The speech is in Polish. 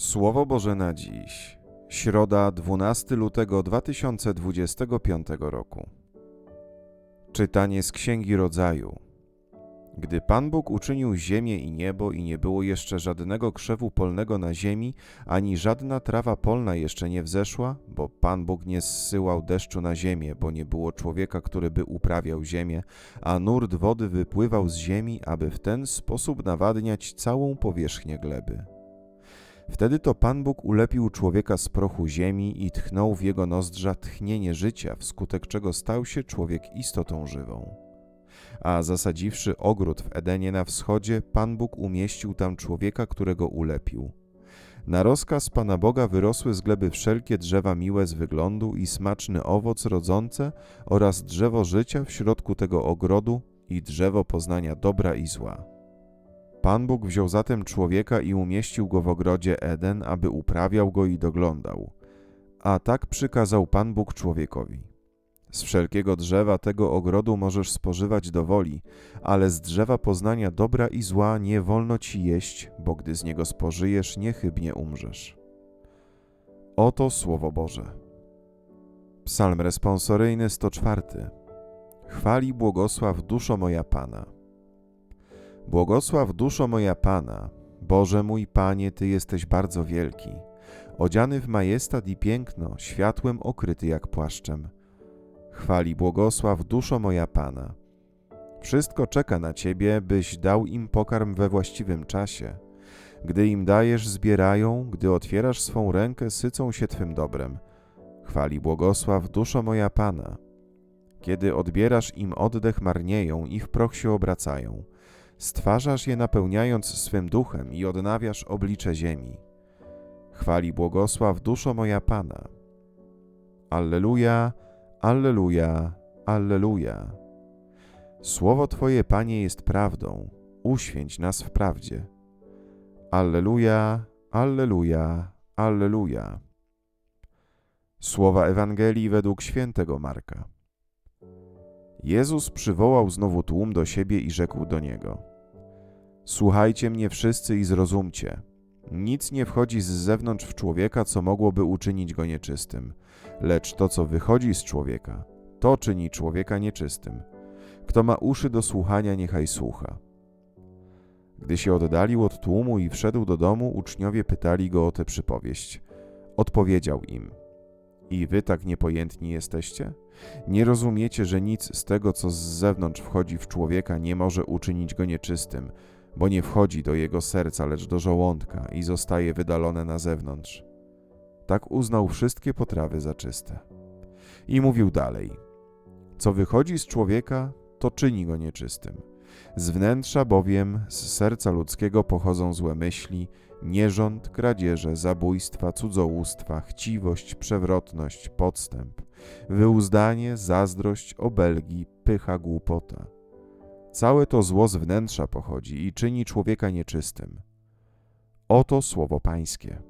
Słowo Boże na dziś. Środa 12 lutego 2025 roku. Czytanie z Księgi Rodzaju. Gdy Pan Bóg uczynił ziemię i niebo i nie było jeszcze żadnego krzewu polnego na ziemi, ani żadna trawa polna jeszcze nie wzeszła, bo Pan Bóg nie zsyłał deszczu na ziemię, bo nie było człowieka, który by uprawiał ziemię, a nurt wody wypływał z ziemi, aby w ten sposób nawadniać całą powierzchnię gleby. Wtedy to Pan Bóg ulepił człowieka z prochu ziemi i tchnął w jego nozdrza tchnienie życia, wskutek czego stał się człowiek istotą żywą. A zasadziwszy ogród w Edenie na wschodzie, Pan Bóg umieścił tam człowieka, którego ulepił. Na rozkaz Pana Boga wyrosły z gleby wszelkie drzewa miłe z wyglądu i smaczny owoc rodzące oraz drzewo życia w środku tego ogrodu i drzewo poznania dobra i zła. Pan Bóg wziął zatem człowieka i umieścił go w ogrodzie Eden, aby uprawiał go i doglądał. A tak przykazał Pan Bóg człowiekowi. Z wszelkiego drzewa tego ogrodu możesz spożywać do woli, ale z drzewa poznania dobra i zła nie wolno ci jeść, bo gdy z niego spożyjesz, niechybnie umrzesz. Oto Słowo Boże. Psalm responsoryjny 104. Chwali błogosław duszo moja Pana. Błogosław duszo moja Pana, Boże mój Panie, Ty jesteś bardzo wielki, odziany w majestat i piękno, światłem okryty jak płaszczem. Chwali błogosław duszo moja Pana. Wszystko czeka na Ciebie, byś dał im pokarm we właściwym czasie. Gdy im dajesz, zbierają, gdy otwierasz swą rękę, sycą się Twym dobrem. Chwali błogosław duszo moja Pana. Kiedy odbierasz im oddech, marnieją i w proch się obracają. Stwarzasz je napełniając swym duchem i odnawiasz oblicze ziemi. Chwali błogosław duszo moja Pana. Alleluja, Alleluja, Alleluja. Słowo Twoje, Panie, jest prawdą. Uświęć nas w prawdzie. Alleluja, Alleluja, Alleluja. Słowa Ewangelii według świętego Marka. Jezus przywołał znowu tłum do siebie i rzekł do niego: Słuchajcie mnie wszyscy i zrozumcie. Nic nie wchodzi z zewnątrz w człowieka, co mogłoby uczynić go nieczystym, lecz to, co wychodzi z człowieka, to czyni człowieka nieczystym. Kto ma uszy do słuchania, niechaj słucha. Gdy się oddalił od tłumu i wszedł do domu, uczniowie pytali go o tę przypowieść. Odpowiedział im: I wy tak niepojętni jesteście? Nie rozumiecie, że nic z tego, co z zewnątrz wchodzi w człowieka, nie może uczynić go nieczystym, bo nie wchodzi do jego serca, lecz do żołądka i zostaje wydalone na zewnątrz. Tak uznał wszystkie potrawy za czyste. I mówił dalej: Co wychodzi z człowieka, to czyni go nieczystym. Z wnętrza bowiem, z serca ludzkiego pochodzą złe myśli, nierząd, kradzieże, zabójstwa, cudzołóstwa, chciwość, przewrotność, podstęp, wyuzdanie, zazdrość, obelgi, pycha, głupota. Całe to zło z wnętrza pochodzi i czyni człowieka nieczystym. Oto słowo Pańskie.